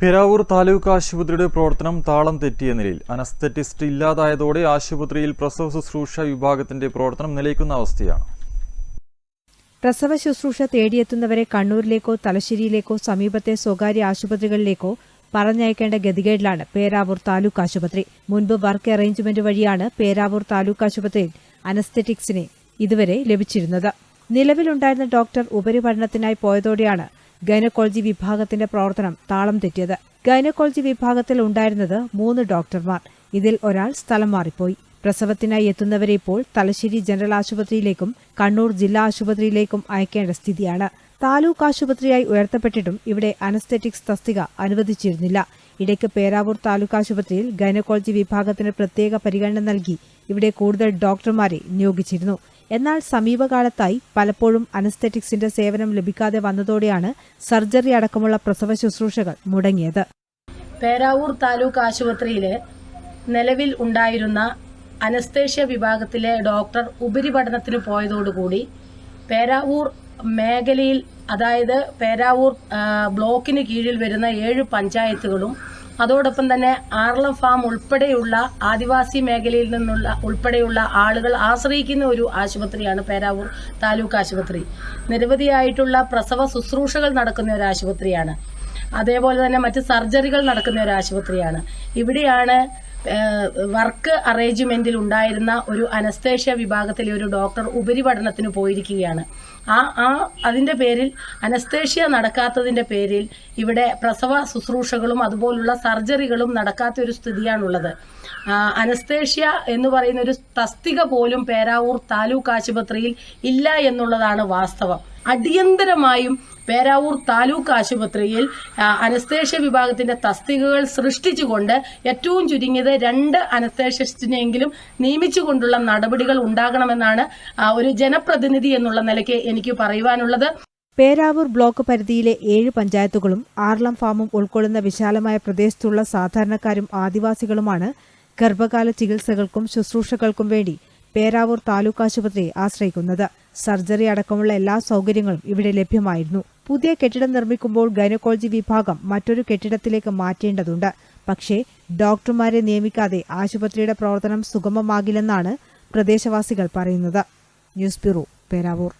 പെരാവൂർ താലൂക്ക് ആശുപത്രിയുടെ പ്രവർത്തനം താളം തെറ്റിയ നിലയിൽ. അനസ്തറ്റിസ്റ്റ് ഇല്ലാതായതോടെ ആശുപത്രിയിൽ പ്രസവ ശുശ്രൂഷ വിഭാഗത്തിന്റെ പ്രവർത്തനം നിലയ്ക്കുന്ന അവസ്ഥയാണ്. പ്രസവ ശുശ്രൂഷ തേടിയെത്തുന്നവരെ കണ്ണൂരിലേക്കോ തലശ്ശേരിയിലേക്കോ സമീപത്തെ സ്വകാര്യ ആശുപത്രികളിലേക്കോ പറഞ്ഞയക്കേണ്ട ഗതികേടിലാണ് പേരാവൂർ താലൂക്ക് ആശുപത്രി. മുൻപ് വർക്ക് അറേഞ്ച്മെന്റ് വഴിയാണ് പേരാവൂർ താലൂക്ക് ആശുപത്രിയിൽ അനസ്തറ്റിക്സിനെ ഇതുവരെ ലഭിച്ചിരുന്നത്. നിലവിലുണ്ടായിരുന്ന ഡോക്ടർ ഉപരിപഠനത്തിനായി പോയതോടെയാണ് ഗൈനക്കോളജി വിഭാഗത്തിന്റെ പ്രവർത്തനം താളം തെറ്റിയത്. ഗൈനക്കോളജി വിഭാഗത്തിൽ ഉണ്ടായിരുന്നത് മൂന്ന് ഡോക്ടർമാർ. ഇതിൽ ഒരാൾ സ്ഥലം മാറിപ്പോയി. പ്രസവത്തിനായി എത്തുന്നവരെ ഇപ്പോൾ തലശ്ശേരി ജനറൽ ആശുപത്രിയിലേക്കും കണ്ണൂർ ജില്ലാ ആശുപത്രിയിലേക്കും അയക്കേണ്ട സ്ഥിതിയാണ്. താലൂക്ക് ആശുപത്രിയായി ഉയർത്തപ്പെട്ടിട്ടും ഇവിടെ അനസ്തെറ്റിക്സ് തസ്തിക അനുവദിച്ചിരുന്നില്ല. ഇടയ്ക്ക് പേരാവൂർ താലൂക്ക് ആശുപത്രിയിൽ ഗൈനക്കോളജി വിഭാഗത്തിന് പ്രത്യേക പരിഗണന നൽകി ഇവിടെ കൂടുതൽ ഡോക്ടർമാരെ നിയോഗിച്ചിരുന്നു. എന്നാൽ സമീപകാലത്തായി പലപ്പോഴും അനസ്തെറ്റിക്സിന്റെ സേവനം ലഭിക്കാതെ വന്നതോടെയാണ് സർജറി അടക്കമുള്ള പ്രസവ ശുശ്രൂഷകൾ മുടങ്ങിയത്. പേരാവൂർ താലൂക്ക് ആശുപത്രിയിലെ നിലവിൽ ഉണ്ടായിരുന്ന അനസ്തേഷ്യ വിഭാഗത്തിലെ ഡോക്ടർ ഉപരിപഠനത്തിന് പോയതോടുകൂടി പേരാവൂർ മേഖലയിൽ അതായത് പേരാവൂർ ബ്ലോക്കിന് കീഴിൽ വരുന്ന ഏഴ് പഞ്ചായത്തുകളും അതോടൊപ്പം തന്നെ ആർളം ഫാം ഉൾപ്പെടെയുള്ള ആദിവാസി മേഖലയിൽ നിന്നുള്ള ഉൾപ്പെടെയുള്ള ആളുകൾ ആശ്രയിക്കുന്ന ഒരു ആശുപത്രിയാണ് പേരാവൂർ താലൂക്ക് ആശുപത്രി. നിരവധിയായിട്ടുള്ള പ്രസവ ശുശ്രൂഷകൾ നടക്കുന്ന ഒരു ആശുപത്രിയാണ്. അതേപോലെ തന്നെ മറ്റ് സർജറികൾ നടക്കുന്ന ഒരു ആശുപത്രിയാണ്. ഇവിടെയാണ് വർക്ക് അറേഞ്ച്മെന്റിൽ ഉണ്ടായിരുന്ന ഒരു അനസ്തേഷ്യ വിഭാഗത്തിലെ ഒരു ഡോക്ടർ ഉപരിപഠനത്തിന് പോയിരിക്കുകയാണ്. ആ ആ അതിന്റെ പേരിൽ അനസ്തേഷ്യ നടക്കാത്തതിന്റെ പേരിൽ ഇവിടെ പ്രസവ ശുശ്രൂഷകളും അതുപോലുള്ള സർജറികളും നടക്കാത്ത ഒരു സ്ഥിതിയാണുള്ളത്. അനസ്തേഷ്യ എന്ന് പറയുന്ന ഒരു തസ്തിക പോലും പേരാവൂർ താലൂക്ക് ആശുപത്രിയിൽ ഇല്ല എന്നുള്ളതാണ് വാസ്തവം. അടിയന്തരമായും പേരാവൂർ താലൂക്ക് ആശുപത്രിയിൽ അനസ്തേഷ്യ വിഭാഗത്തിന്റെ തസ്തികകൾ സൃഷ്ടിച്ചുകൊണ്ട് ഏറ്റവും ചുരുങ്ങിയത് രണ്ട് അനസ്തേഷ്യസ്റ്റിനെങ്കിലും നിയമിച്ചുകൊണ്ടുള്ള നടപടികൾ ഉണ്ടാകണമെന്നാണ് ഒരു ജനപ്രതിനിധി എന്നുള്ള നിലയ്ക്ക് എനിക്ക് പറയുവാനുള്ളത്. പേരാവൂർ ബ്ലോക്ക് പരിധിയിലെ ഏഴ് പഞ്ചായത്തുകളും ആർലം ഫാമും ഉൾക്കൊള്ളുന്ന വിശാലമായ പ്രദേശത്തുള്ള സാധാരണക്കാരും ആദിവാസികളുമാണ് ഗർഭകാല ചികിത്സകൾക്കും ശുശ്രൂഷകൾക്കും വേണ്ടി പേരാവൂർ താലൂക്ക് ആശുപത്രിയെ ആശ്രയിക്കുന്നത്. സർജറി അടക്കമുള്ള എല്ലാ സൗകര്യങ്ങളും ഇവിടെ ലഭ്യമായിരുന്നു. പുതിയ കെട്ടിടം നിർമ്മിക്കുമ്പോൾ ഗൈനക്കോളജി വിഭാഗം മറ്റൊരു കെട്ടിടത്തിലേക്ക് മാറ്റേണ്ടതുണ്ട്. പക്ഷേ ഡോക്ടർമാരെ നിയമിക്കാതെ ആശുപത്രിയുടെ പ്രവർത്തനം സുഗമമാകില്ലെന്നാണ് പ്രദേശവാസികൾ പറയുന്നത്. News bureau Peravoor.